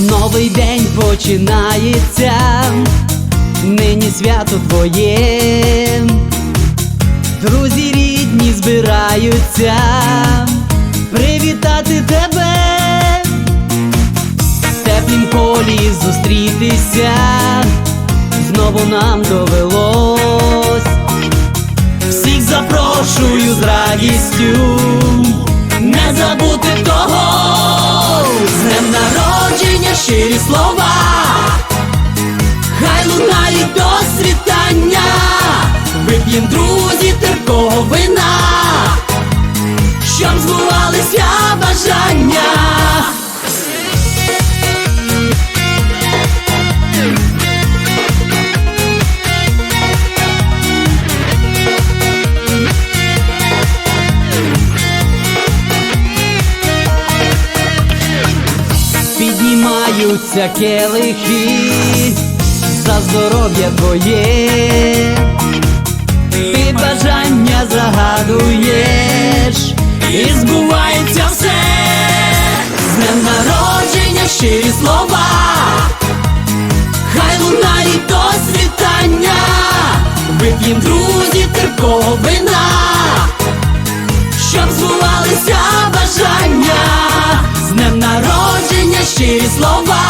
Новий день починається, нині свято твоє, друзі рідні збираються привітати тебе, в теплім полі зустрітися, знову нам довелось, всіх запрошую з радістю, не забути того, з днем щирі слова, хай лунають до світання, вип'єм друзі Піднімаються келихи за здоров'я твоє, ти бажання загадуєш, і збувається все, з днем народження щирі слова, хай лунають до світання, вип'єм друзі терпкого вина. Щоб збувалися бажання, з днем народження щирі слова,